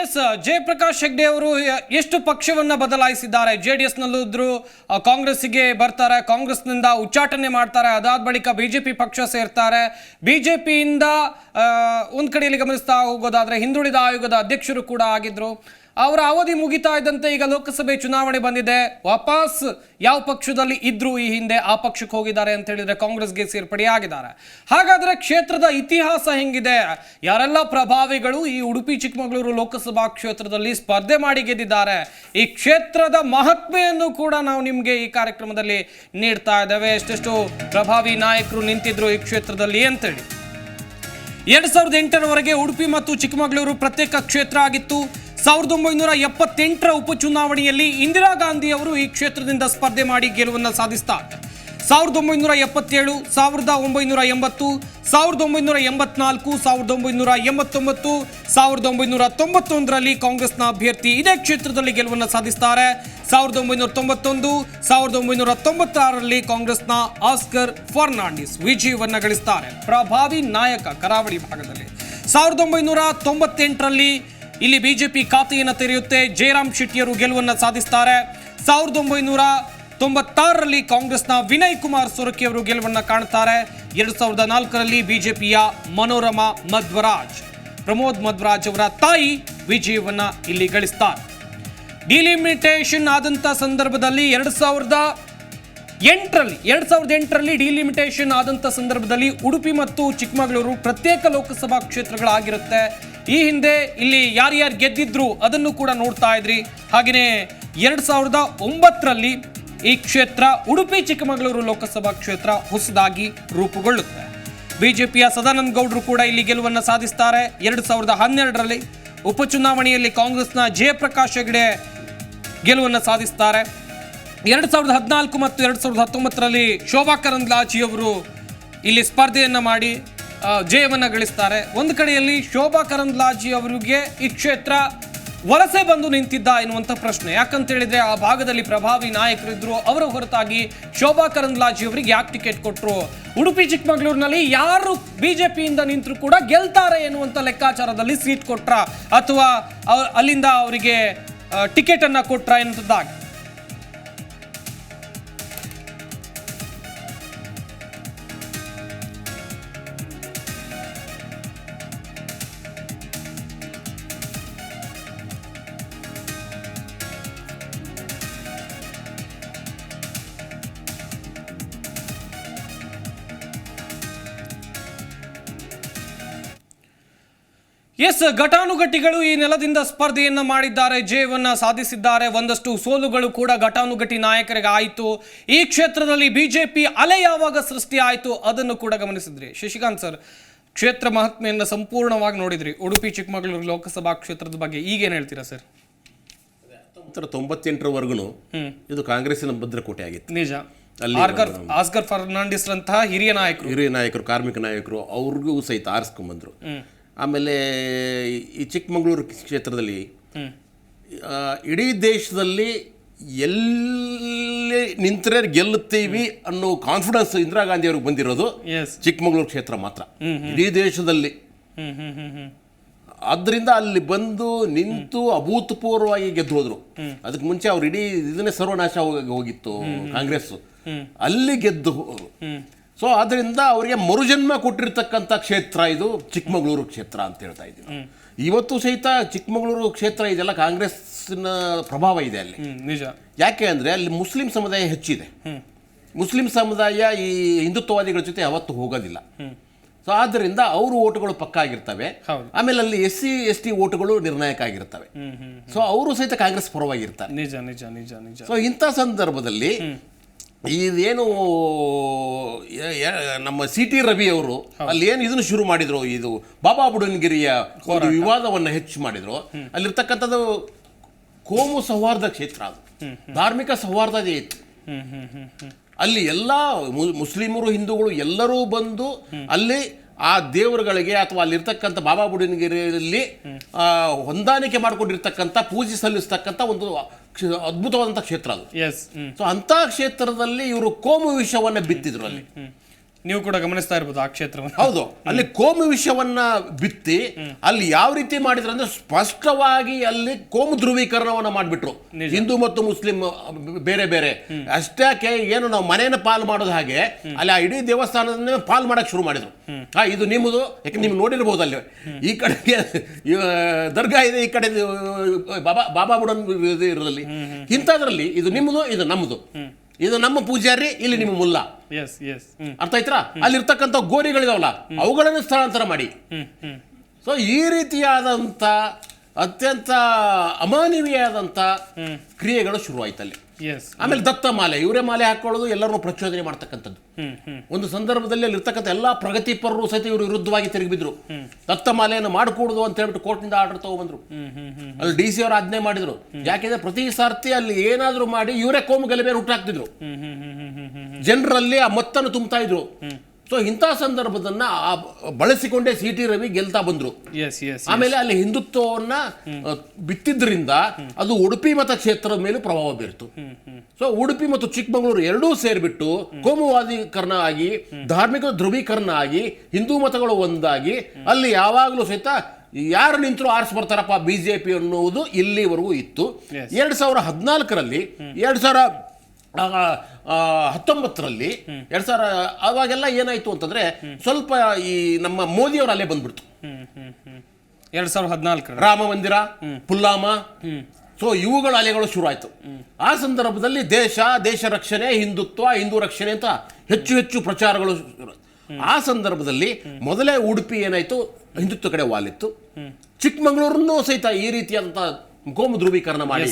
S Jayaprakash Hegde ಅವರು ಎಷ್ಟು ಪಕ್ಷವನ್ನ ಬದಲಾಯಿಸಿದ್ದಾರೆ? ಜೆ ಡಿ ಎಸ್ನಲ್ಲೂ ಇದ್ರು ಕಾಂಗ್ರೆಸ್ಸಿಗೆ ಬರ್ತಾರೆ, ಕಾಂಗ್ರೆಸ್ನಿಂದ ಉಚ್ಚಾಟನೆ ಮಾಡ್ತಾರೆ, ಅದಾದ ಬಳಿಕ ಬಿಜೆಪಿ ಪಕ್ಷ ಸೇರ್ತಾರೆ. ಬಿಜೆಪಿಯಿಂದ ಒಂದು ಕಡೆಯಲ್ಲಿ ಗಮನಿಸ್ತಾ ಹೋಗೋದಾದರೆ ಹಿಂದುಳಿದ ಆಯೋಗದ ಅಧ್ಯಕ್ಷರು ಕೂಡ ಆಗಿದ್ರು. ಅವರ ಅವಧಿ ಮುಗಿತಾ ಇದ್ದಂತೆ ಈಗ ಲೋಕಸಭೆ ಚುನಾವಣೆ ಬಂದಿದೆ. ವಾಪಸ್ ಯಾವ ಪಕ್ಷದಲ್ಲಿ ಇದ್ರು ಈ ಹಿಂದೆ ಆ ಪಕ್ಷಕ್ಕೆ ಹೋಗಿದ್ದಾರೆ ಅಂತ ಹೇಳಿದ್ರೆ ಕಾಂಗ್ರೆಸ್ಗೆ ಸೇರ್ಪಡೆಯಾಗಿದ್ದಾರೆ ಹಾಗಾದ್ರೆ ಕ್ಷೇತ್ರದ ಇತಿಹಾಸ ಹೆಂಗಿದೆ? ಯಾರೆಲ್ಲ ಪ್ರಭಾವಿಗಳು ಈ ಉಡುಪಿ, ಚಿಕ್ಕಮಗಳೂರು ಲೋಕಸಭಾ ಕ್ಷೇತ್ರದಲ್ಲಿ ಸ್ಪರ್ಧೆ ಮಾಡಿ ಗೆದ್ದಿದ್ದಾರೆ? ಈ ಕ್ಷೇತ್ರದ ಮಹತ್ವೆಯನ್ನು ಕೂಡ ನಾವು ನಿಮಗೆ ಈ ಕಾರ್ಯಕ್ರಮದಲ್ಲಿ ನೀಡ್ತಾ ಇದ್ದೇವೆ. ಎಷ್ಟೆಷ್ಟು ಪ್ರಭಾವಿ ನಾಯಕರು ನಿಂತಿದ್ರು ಈ ಕ್ಷೇತ್ರದಲ್ಲಿ ಅಂತೇಳಿ. ಎರಡ್ ಸಾವಿರದ ಎಂಟರವರೆಗೆ ಉಡುಪಿ ಮತ್ತು ಚಿಕ್ಕಮಗಳೂರು ಪ್ರತ್ಯೇಕ ಕ್ಷೇತ್ರ ಆಗಿತ್ತು. ಸಾವಿರದ ಒಂಬೈನೂರ ಎಪ್ಪತ್ತೆಂಟರ ಉಪಚುನಾವಣೆಯಲ್ಲಿ ಇಂದಿರಾ ಗಾಂಧಿ ಅವರು ಈ ಕ್ಷೇತ್ರದಿಂದ ಸ್ಪರ್ಧೆ ಮಾಡಿ ಗೆಲುವನ್ನು ಸಾಧಿಸ್ತಾರೆ ಸಾವಿರದ ಒಂಬೈನೂರ ಎಪ್ಪತ್ತೇಳು, ಸಾವಿರದ ಒಂಬೈನೂರ ಎಂಬತ್ತು, ಸಾವಿರದ ಒಂಬೈನೂರ ಎಂಬತ್ನಾಲ್ಕು, ಸಾವಿರದ ಒಂಬೈನೂರ ಎಂಬತ್ತೊಂಬತ್ತು, ಸಾವಿರದ ಒಂಬೈನೂರ ತೊಂಬತ್ತೊಂದರಲ್ಲಿ ಕಾಂಗ್ರೆಸ್ನ ಅಭ್ಯರ್ಥಿ ಇದೇ ಕ್ಷೇತ್ರದಲ್ಲಿ ಗೆಲುವನ್ನು ಸಾಧಿಸ್ತಾರೆ. ಸಾವಿರದ ಒಂಬೈನೂರ ತೊಂಬತ್ತೊಂದು, ಸಾವಿರದ ಒಂಬೈನೂರ ತೊಂಬತ್ತಾರರಲ್ಲಿ ಕಾಂಗ್ರೆಸ್ನ ಆಸ್ಕರ್ ಫರ್ನಾಂಡಿಸ್ ವಿಜಯವನ್ನು ಗಳಿಸ್ತಾರೆ. ಪ್ರಭಾವಿ ನಾಯಕ ಕರಾವಳಿ ಭಾಗದಲ್ಲಿ. ಸಾವಿರದ ಒಂಬೈನೂರ ತೊಂಬತ್ತೆಂಟರಲ್ಲಿ ಇಲ್ಲಿ ಬಿಜೆಪಿ ಖಾತೆಯನ್ನು ತೆರೆಯುತ್ತೆ. ಜಯರಾಮ್ ಶೆಟ್ಟಿಯವರು ಗೆಲುವನ್ನು ಸಾಧಿಸ್ತಾರೆ. ಸಾವಿರದ ಒಂಬೈನೂರ ತೊಂಬತ್ತಾರರಲ್ಲಿ ಕಾಂಗ್ರೆಸ್ನ ವಿನಯ್ ಕುಮಾರ್ ಸೊರಕೆ ಅವರು ಗೆಲುವನ್ನು ಕಾಣ್ತಾರೆ. ಎರಡು ಸಾವಿರದ ನಾಲ್ಕರಲ್ಲಿ ಬಿಜೆಪಿಯ ಮನೋರಮಾ ಮಧ್ವರಾಜ್. ಪ್ರಮೋದ್ ಮಧ್ವರಾಜ್ ಅವರ ತಾಯಿ ವಿಜಯವನ್ನ ಇಲ್ಲಿ ಗಳಿಸ್ತಾರೆ. ಡಿಲಿಮಿಟೇಷನ್ ಆದಂಥ ಸಂದರ್ಭದಲ್ಲಿ ಎರಡು ಸಾವಿರದ ಎಂಟರಲ್ಲಿ, ಎರಡು ಸಾವಿರದ ಎಂಟರಲ್ಲಿ ಡಿಲಿಮಿಟೇಷನ್ ಆದಂಥ ಸಂದರ್ಭದಲ್ಲಿ ಉಡುಪಿ ಮತ್ತು ಚಿಕ್ಕಮಗಳೂರು ಪ್ರತ್ಯೇಕ ಲೋಕಸಭಾ ಕ್ಷೇತ್ರಗಳಾಗಿರುತ್ತೆ. ಈ ಹಿಂದೆ ಇಲ್ಲಿ ಯಾರ್ಯಾರು ಗೆದ್ದಿದ್ರು ಅದನ್ನು ಕೂಡ ನೋಡ್ತಾ ಇದ್ರಿ. ಹಾಗೆಯೇ ಎರಡು ಸಾವಿರದ ಒಂಬತ್ತರಲ್ಲಿ ಈ ಕ್ಷೇತ್ರ ಉಡುಪಿ, ಚಿಕ್ಕಮಗಳೂರು ಲೋಕಸಭಾ ಕ್ಷೇತ್ರ ಹೊಸದಾಗಿ ರೂಪುಗೊಳ್ಳುತ್ತೆ. ಬಿಜೆಪಿಯ ಸದಾನಂದ ಗೌಡರು ಕೂಡ ಇಲ್ಲಿ ಗೆಲುವನ್ನು ಸಾಧಿಸ್ತಾರೆ. ಎರಡು ಸಾವಿರದ ಹನ್ನೆರಡರಲ್ಲಿ ಉಪಚುನಾವಣೆಯಲ್ಲಿ ಕಾಂಗ್ರೆಸ್ನ ಜಯಪ್ರಕಾಶ್ ಹೆಗಡೆ ಗೆಲುವನ್ನು ಸಾಧಿಸ್ತಾರೆ. ಎರಡು ಸಾವಿರದ ಹದಿನಾಲ್ಕು ಮತ್ತು ಎರಡು ಸಾವಿರದ ಹತ್ತೊಂಬತ್ತರಲ್ಲಿ ಶೋಭಾ ಕರಂದ್ಲಾಜಿಯವರು ಇಲ್ಲಿ ಸ್ಪರ್ಧೆಯನ್ನು ಮಾಡಿ ಜಯವನ್ನು ಗಳಿಸ್ತಾರೆ. ಒಂದು ಕಡೆಯಲ್ಲಿ ಶೋಭಾ ಕರಂದ್ಲಾಜಿ ಅವರಿಗೆ ಈ ಕ್ಷೇತ್ರ ವಲಸೆ ಬಂದು ನಿಂತಿದ್ದ ಎನ್ನುವಂಥ ಪ್ರಶ್ನೆ. ಯಾಕಂತ ಹೇಳಿದ್ರೆ ಆ ಭಾಗದಲ್ಲಿ ಪ್ರಭಾವಿ ನಾಯಕರಿದ್ದರು ಅವರ ಹೊರತಾಗಿ ಶೋಭಾ ಕರಂದ್ಲಾಜಿ ಅವರಿಗೆ ಯಾಕೆ ಟಿಕೆಟ್ ಕೊಟ್ಟರು ಉಡುಪಿ, ಚಿಕ್ಕಮಗಳೂರಿನಲ್ಲಿ ಯಾರು ಪಿಯಿಂದ ನಿಂತರೂ ಕೂಡ ಗೆಲ್ತಾರೆ ಎನ್ನುವಂಥ ಲೆಕ್ಕಾಚಾರದಲ್ಲಿ ಸೀಟ್ ಕೊಟ್ರ ಅಥವಾ ಅಲ್ಲಿಂದ ಅವರಿಗೆ ಟಿಕೆಟನ್ನು ಕೊಟ್ರ ಎನ್ನುವಂಥದ್ದಾಗಿ. ಎಸ್ ಘಟಾನುಘಟಿಗಳು ಈ ನೆಲದಿಂದ ಸ್ಪರ್ಧೆಯನ್ನ ಮಾಡಿದ್ದಾರೆ ಜಯವನ್ನ ಸಾಧಿಸಿದ್ದಾರೆ. ಒಂದಷ್ಟು ಸೋಲುಗಳು ಕೂಡ ಘಟಾನುಘಟಿ ನಾಯಕರಿಗೆ ಆಯಿತು. ಈ ಕ್ಷೇತ್ರದಲ್ಲಿ ಬಿಜೆಪಿ ಅಲೆ ಯಾವಾಗ ಸೃಷ್ಟಿ ಆಯಿತು ಅದನ್ನು ಕೂಡ ಗಮನಿಸಿದ್ರಿ. ಶಶಿಕಾಂತ್ ಸರ್ ಕ್ಷೇತ್ರ ಮಹಾತ್ಮೆಯನ್ನ ಸಂಪೂರ್ಣವಾಗಿ ನೋಡಿದ್ರಿ. ಉಡುಪಿ ಚಿಕ್ಕಮಗಳೂರು ಲೋಕಸಭಾ ಕ್ಷೇತ್ರದ ಬಗ್ಗೆ ಈಗೇನು ಹೇಳ್ತೀರಾ ಸರ್? ಹತ್ತೊಂಬತ್ತರ ತೊಂಬತ್ತೆಂಟರವರೆಗೂ ಇದು ಕಾಂಗ್ರೆಸ್ಸಿನ ಭದ್ರಕೋಟೆ ಆಗಿತ್ತು. ನಿಜ. ಅಲ್ಲಿ ಆಸ್ಕರ್ ಆಸ್ಗರ್ ಫರ್ನಾಂಡಿಸ್ ಹಿರಿಯ ನಾಯಕರು. ಹಿರಿಯ ನಾಯಕರು ಕಾರ್ಮಿಕ ನಾಯಕರು ಅವ್ರಿಗೂ ಸಹಿತ ಆರಿಸ್ಕೊಂಬಂದರು. ಆಮೇಲೆ ಈ ಚಿಕ್ಕಮಗಳೂರು ಕ್ಷೇತ್ರದಲ್ಲಿ ಇಡೀ ದೇಶದಲ್ಲಿ ಎಲ್ಲಿ ನಿಂತರೆ ಗೆಲ್ಲುತ್ತೀವಿ ಅನ್ನೋ ಕಾನ್ಫಿಡೆನ್ಸ್ ಇಂದಿರಾ ಗಾಂಧಿ ಅವ್ರಿಗೆ ಬಂದಿರೋದು ಚಿಕ್ಕಮಗಳೂರು ಕ್ಷೇತ್ರ ಮಾತ್ರ. ಇಡೀ ದೇಶದಲ್ಲಿ. ಆದ್ದರಿಂದ ಅಲ್ಲಿ ಬಂದು ನಿಂತು ಅಭೂತಪೂರ್ವವಾಗಿ ಗೆದ್ದು ಹೋದ್ರು ಅದಕ್ಕೆ ಮುಂಚೆ ಅವ್ರು ಇಡೀ ಇದನ್ನೇ ಸರ್ವನಾಶ ಹೋಗಿ ಹೋಗಿತ್ತು ಕಾಂಗ್ರೆಸ್ ಅಲ್ಲಿ ಗೆದ್ದು ಹೋದ್ರು. ಸೊ ಆದ್ದರಿಂದ ಅವರಿಗೆ ಮರುಜನ್ಮ ಕೊಟ್ಟಿರ್ತಕ್ಕಂಥ ಕ್ಷೇತ್ರ ಇದು ಚಿಕ್ಕಮಗಳೂರು ಕ್ಷೇತ್ರ ಅಂತ ಹೇಳ್ತಾ ಇದ್ದೀವಿ ಇವತ್ತು ಸಹಿತ ಚಿಕ್ಕಮಗಳೂರು ಕ್ಷೇತ್ರ ಇದೆಲ್ಲ ಕಾಂಗ್ರೆಸ್ನ ಪ್ರಭಾವ ಇದೆ ಅಲ್ಲಿ. ನಿಜ. ಯಾಕೆ ಅಂದರೆ ಅಲ್ಲಿ ಮುಸ್ಲಿಂ ಸಮುದಾಯ ಹೆಚ್ಚಿದೆ. ಮುಸ್ಲಿಂ ಸಮುದಾಯ ಈ ಹಿಂದುತ್ವವಾದಿಗಳ ಜೊತೆ ಯಾವತ್ತೂ ಹೋಗೋದಿಲ್ಲ. ಸೊ ಆದ್ದರಿಂದ ಅವರು ಓಟುಗಳು ಪಕ್ಕ ಆಗಿರ್ತವೆ. ಆಮೇಲೆ ಅಲ್ಲಿ ಎಸ್ ಸಿ ಎಸ್ ಟಿ ಓಟುಗಳು ನಿರ್ಣಾಯಕ ಆಗಿರ್ತವೆ. ಸೊ ಅವರು ಸಹಿತ ಕಾಂಗ್ರೆಸ್ ಪರವಾಗಿರ್ತಾರೆ ನಿಜ ನಿಜ ನಿಜ ನಿಜ. ಸೊ ಇಂಥ ಸಂದರ್ಭದಲ್ಲಿ ಇದೇನು ನಮ್ಮ ಸಿ ಟಿ ರವಿ ಅವರು ಅಲ್ಲಿ ಏನು ಇದನ್ನು ಶುರು ಮಾಡಿದ್ರು ಇದು ಬಾಬಾ ಬುಡನ್ಗಿರಿಯ ಒಂದು ವಿವಾದವನ್ನು ಹೆಚ್ಚು ಮಾಡಿದ್ರು. ಅಲ್ಲಿರ್ತಕ್ಕಂಥದ್ದು ಕೋಮು ಸೌಹಾರ್ದ ಕ್ಷೇತ್ರ ಅದು. ಧಾರ್ಮಿಕ ಸೌಹಾರ್ದ ಇತ್ತು ಅಲ್ಲಿ ಎಲ್ಲ ಮುಸ್ಲಿಮರು ಹಿಂದೂಗಳು ಎಲ್ಲರೂ ಬಂದು ಅಲ್ಲಿ ಆ ದೇವರುಗಳಿಗೆ ಅಥವಾ ಅಲ್ಲಿರ್ತಕ್ಕಂಥ ಬಾಬಾ ಬುಡನಗಿರಿಯಲ್ಲಿ ಹೊಂದಾಣಿಕೆ ಮಾಡಿಕೊಂಡಿರ್ತಕ್ಕಂಥ ಪೂಜೆ ಸಲ್ಲಿಸ್ತಕ್ಕಂಥ ಒಂದು ಅದ್ಭುತವಾದಂಥ ಕ್ಷೇತ್ರ ಅದು. ಸೊ ಅಂಥ ಕ್ಷೇತ್ರದಲ್ಲಿ ಇವರು ಕೋಮು ವಿಷವನ್ನು ಬಿತ್ತಿದ್ರು ಅಲ್ಲಿ. ನೀವು ಕೂಡ ಗಮನಿಸ್ತಾ ಇರ್ಬೋದು ಆ ಕ್ಷೇತ್ರವನ್ನು. ಹೌದು. ಅಲ್ಲಿ ಕೋಮು ವಿಷಯವನ್ನ ಬಿತ್ತಿ ಅಲ್ಲಿ ಯಾವ ರೀತಿ ಮಾಡಿದ್ರು ಅಂದ್ರೆ ಸ್ಪಷ್ಟವಾಗಿ ಅಲ್ಲಿ ಕೋಮು ಧ್ರುವೀಕರಣವನ್ನ ಮಾಡಿಬಿಟ್ರು. ಹಿಂದೂ ಮತ್ತು ಮುಸ್ಲಿಂ ಬೇರೆ ಬೇರೆ. ಅಷ್ಟಕ್ಕೆ ಏನು ನಾವು ಮನೆಯನ್ನು ಪಾಲ್ ಮಾಡೋದು ಹಾಗೆ ಅಲ್ಲಿ ಆ ಇಡೀ ದೇವಸ್ಥಾನದನ್ನೇ ಪಾಲ್ ಮಾಡಕ್ ಶುರು ಮಾಡಿದ್ರು. ಹಾ ಇದು ನಿಮ್ಮದು ಯಾಕೆ ನೀವು ನೋಡಿರ್ಬೋದು ಅಲ್ಲಿ. ಈ ಕಡೆಗೆ ದರ್ಗಾ ಇದೆ ಈ ಕಡೆ ಬಾಬಾ ಬಾಬಾ ಬುಡನ್ ಇರೋದ್ರಲ್ಲಿ. ಇರೋದಲ್ಲಿ ಇಂಥದ್ರಲ್ಲಿ ಇದು ನಿಮ್ಮದು ಇದು ನಮ್ಮದು. ಇದು ನಮ್ಮ ಪೂಜಾರಿ ಇಲ್ಲಿ ನಿಮ್ಮ ಮುಲ್ಲ. ಎಸ್ ಎಸ್ ಅರ್ಥ ಆಯ್ತಾ ಅಲ್ಲಿರ್ತಕ್ಕಂಥ ಗೋರಿಗಳಿದಾವಲ್ಲ ಅವುಗಳನ್ನು ಸ್ಥಳಾಂತರ ಮಾಡಿ. ಸೊ ಈ ರೀತಿಯಾದಂಥ ಅತ್ಯಂತ ಅಮಾನವೀಯವಾದಂಥ ಕ್ರಿಯೆಗಳು ಶುರುವಾಯ್ತಲ್ಲಿ. ಆಮೇಲೆ ದತ್ತ ಮಾಲೆ. ಇವರೇ ಮಾಲೆ ಹಾಕೊಳ್ಳೋದು ಎಲ್ಲರನ್ನು ಪ್ರಚೋದನೆ ಮಾಡ್ತಕ್ಕಂಥದ್ದು. ಒಂದು ಸಂದರ್ಭದಲ್ಲಿ ಅಲ್ಲಿರ್ತಕ್ಕಂಥ ಎಲ್ಲಾ ಪ್ರಗತಿಪರರು ಸಹಿತ ಇವರು ವಿರುದ್ಧವಾಗಿ ತಿರುಗಿಬಿದ್ರು ದತ್ತ ಮಾಲೆಯನ್ನು ಮಾಡಿಕೊಡುದು ಅಂತ ಹೇಳ್ಬಿಟ್ಟು ಕೋರ್ಟ್ನಿಂದ ಆರ್ಡರ್ ಹ್ಮ್ ಅಲ್ಲಿ ಡಿ ಸಿ ಅವರು ಆಜ್ಞೆ ಮಾಡಿದ್ರು. ಯಾಕೆಂದ್ರೆ ಪ್ರತಿ ಸಾರ್ತಿ ಅಲ್ಲಿ ಏನಾದರೂ ಮಾಡಿ ಇವರೇ ಕೋಮು ಗಲಭೆ ಹುಟ್ಟಾಕ್ತಿದ್ರು ಜನರಲ್ಲಿ ಆ ಮೊತ್ತನ್ನು ತುಂಬ್ತಾ ಇದ್ರು. ಸೊ ಇಂಥ ಸಂದರ್ಭದನ್ನ ಆ ಬಳಸಿಕೊಂಡೇ ಸಿ ಟಿ ರವಿ ಗೆಲ್ತಾ ಬಂದ್ರು. ಆಮೇಲೆ ಅಲ್ಲಿ ಹಿಂದುತ್ವವನ್ನ ಬಿತ್ತಿದ್ರಿಂದ ಅದು ಉಡುಪಿ ಮತ ಕ್ಷೇತ್ರದ ಮೇಲೆ ಪ್ರಭಾವ ಬೀರ್ತು. ಸೊ ಉಡುಪಿ ಮತ್ತು ಚಿಕ್ಕಮಗಳೂರು ಎರಡೂ ಸೇರ್ಬಿಟ್ಟು ಕೋಮುವಾದೀಕರಣ ಆಗಿ ಧಾರ್ಮಿಕ ಧ್ರುವೀಕರಣ ಆಗಿ ಹಿಂದೂ ಮತಗಳು ಒಂದಾಗಿ ಅಲ್ಲಿ ಯಾವಾಗಲೂ ಸಹಿತ ಯಾರು ನಿಂತರೂ ಆರಿಸಿ ಬರ್ತಾರಪ್ಪ ಬಿಜೆಪಿ ಅನ್ನುವುದು ಇಲ್ಲಿವರೆಗೂ ಇತ್ತು. ಎರಡ್ ಸಾವಿರ ಹದಿನಾಲ್ಕರಲ್ಲಿ ಎರಡ್ ಸಾವಿರ ಹತ್ತೊಂಬತ್ತರಲ್ಲಿ ಎರಡ್ ಸಾವಿರ ಅವಾಗೆಲ್ಲ ಏನಾಯ್ತು ಅಂತಂದ್ರೆ ಸ್ವಲ್ಪ ಈ ನಮ್ಮ ಮೋದಿಯವರು ಅಲ್ಲೇ ಬಂದ್ಬಿಡ್ತು. ಎರಡ್ ಸಾವಿರದ ಹದಿನಾಲ್ಕರ ರಾಮ ಮಂದಿರ ಪುಲ್ಲಾಮ. ಸೊ ಇವುಗಳ ಅಲೆಗಳು ಶುರು ಆಯ್ತು ಆ ಸಂದರ್ಭದಲ್ಲಿ ದೇಶ ದೇಶ ರಕ್ಷಣೆ ಹಿಂದುತ್ವ ಹಿಂದೂ ರಕ್ಷಣೆ ಅಂತ ಹೆಚ್ಚು ಹೆಚ್ಚು ಪ್ರಚಾರಗಳು ಆ ಸಂದರ್ಭದಲ್ಲಿ ಮೊದಲೇ ಉಡುಪಿ ಏನಾಯ್ತು? ಹಿಂದುತ್ವ ಕಡೆ ವಾಲಿತ್ತು. ಚಿಕ್ಕಮಗಳೂರನ್ನು ಸಹಿತ ಈ ರೀತಿಯಾದಂತ ಕೋಮು ಧ್ರುವೀಕರಣ ಮಾಡಿ.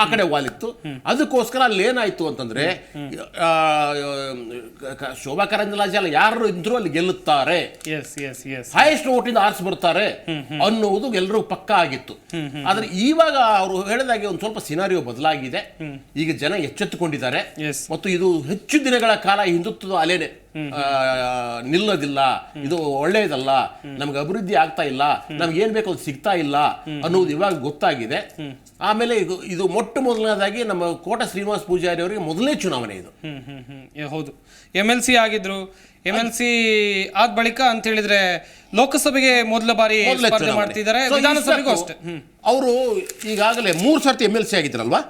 ಆ ಕಡೆ ವಾಲಿತ್ತು. ಅದಕ್ಕೋಸ್ಕರ ಅಲ್ಲಿ ಏನಾಯ್ತು ಅಂತಂದ್ರೆ ಶೋಭಾ ಕರಂದ್ಲಾಜೆ ಅಲ್ಲ ಯಾರು ಇದ್ರು ಅಲ್ಲಿ ಗೆಲ್ಲುತ್ತಾರೆ. ಹೈಯೆಸ್ಟ್ ಓಟಿಂದ ಆರಿಸಿ ಬರ್ತಾರೆ ಅನ್ನುವುದು ಎಲ್ಲರೂ ಪಕ್ಕ ಆಗಿತ್ತು. ಆದ್ರೆ ಇವಾಗ ಅವರು ಹೇಳಿದಾಗೆ ಒಂದು ಸ್ವಲ್ಪ ಸಿನಾರಿಯೋ ಬದಲಾಗಿದೆ. ಈಗ ಜನ ಎಚ್ಚೆತ್ತುಕೊಂಡಿದ್ದಾರೆ. ಎಸ್ ಮತ್ತು ಇದು ಹೆಚ್ಚು ದಿನಗಳ ಕಾಲ ಹಿಂದುತ್ವದ ಅಲೆನೆ. ನಿಲ್ಲೋದಿಲ್ಲ. ಇದು ಒಳ್ಳೆಯದಲ್ಲ ನಮ್ಗೆ ಅಭಿವೃದ್ಧಿ ಆಗ್ತಾ ಇಲ್ಲ. ನಮ್ಗೆ ಏನ್ ಬೇಕು ಅದು ಸಿಗ್ತಾ ಇಲ್ಲ ಅನ್ನೋದು ಇವಾಗ ಗೊತ್ತಾಗಿದೆ. ಆಮೇಲೆ ಇದು ಇದು ಮೊಟ್ಟ ಮೊದಲನೇದಾಗಿ ನಮ್ಮ ಕೋಟ ಶ್ರೀನಿವಾಸ ಪೂಜಾರಿ ಅವರಿಗೆ ಮೊದಲನೇ ಚುನಾವಣೆ ಇದು. ಹೌದು. ಎಂ ಎಲ್ ಸಿ ಆಗಿದ್ರು. ಎಂ ಎಲ್ ಸಿ ಆದ ಬಳಿಕ ಅಂತ ಹೇಳಿದ್ರೆ ಲೋಕಸಭೆಗೆ ಮೊದಲ ಬಾರಿ ಸ್ಪರ್ಧೆ. ಮಾಡ್ತಿದ್ದಾರೆ. ವಿಧಾನಸಭೆಗೂ ಅಷ್ಟೇ. ಅವರು ಈಗಾಗಲೇ ಮೂರು ಸರ್ತಿ ಎಂ ಎಲ್ ಸಿ ಆಗಿದ್ರಲ್ವಾ?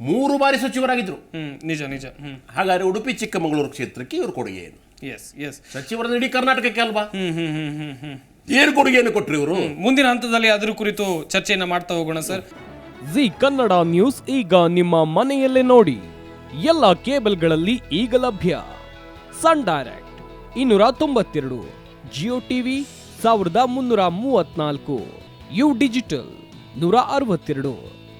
ಮೂರು ಬಾರಿ ಸಚಿವರಾಗಿದ್ರು. ನಿಜ ನಿಜ. ಹ್ಮ್. ಹಾಗಾದ್ರೆ ಉಡುಪಿ ಚಿಕ್ಕಮಗಳೂರು ಕ್ಷೇತ್ರಕ್ಕೆ ಇವರು ಕೊಡುಗೆ ಏನು? ಎಸ್ ಎಸ್ ಸಚಿವರ ಇಡೀ ಕರ್ನಾಟಕಕ್ಕೆ ಅಲ್ವಾ? ಏನು ಕೊಡುಗೆಯನ್ನು ಕೊಟ್ರು ಇವರು? ಮುಂದಿನ ಹಂತದಲ್ಲಿ ಅದರ ಕುರಿತು ಚರ್ಚೆಯನ್ನು ಮಾಡ್ತಾ ಹೋಗೋಣ ಸರ್. ಜಿ ಕನ್ನಡ ನ್ಯೂಸ್ ಈಗ ನಿಮ್ಮ ಮನೆಯಲ್ಲೇ ನೋಡಿ. ಎಲ್ಲ ಕೇಬಲ್ಗಳಲ್ಲಿ ಈಗ ಲಭ್ಯ. ಸನ್ ಡೈರೆಕ್ಟ್ ಇನ್ನೂರ ತೊಂಬತ್ತೆರಡು ಜಿಯೋ ಟಿವಿ ಸಾವಿರದ ಮುನ್ನೂರ ಮೂವತ್ನಾಲ್ಕು ಯು ಡಿಜಿಟಲ್ ನೂರ ಅರವತ್ತೆರಡು.